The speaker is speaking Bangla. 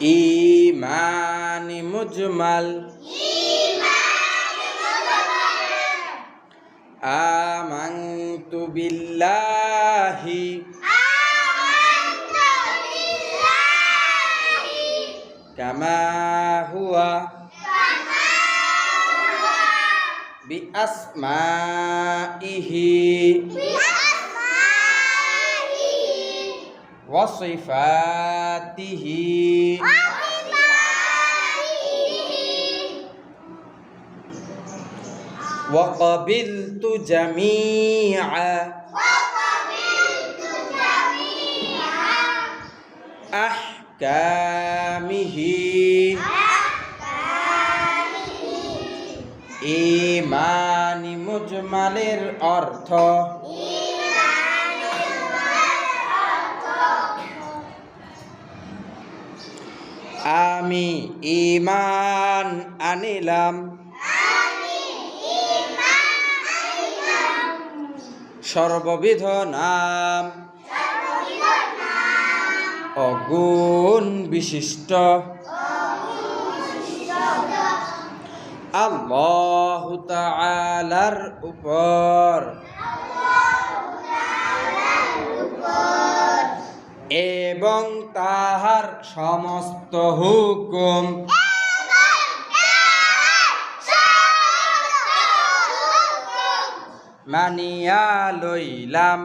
imani mujmal. Amantu billahi. Amantu billahi. Kama huwa. Bi asma'ihi. Bi asma'ihi. Wa sifatihi. وقبلت جميع أحكامه ইমানি মুজমালের অর্থ আমি ইমান আনিলাম সর্ববিধ নাম অগুণ বিশিষ্ট। আল্লাহ তাআলার উপর। এবং তাহার সমস্ত হুকুম মানিয়া লইলাম।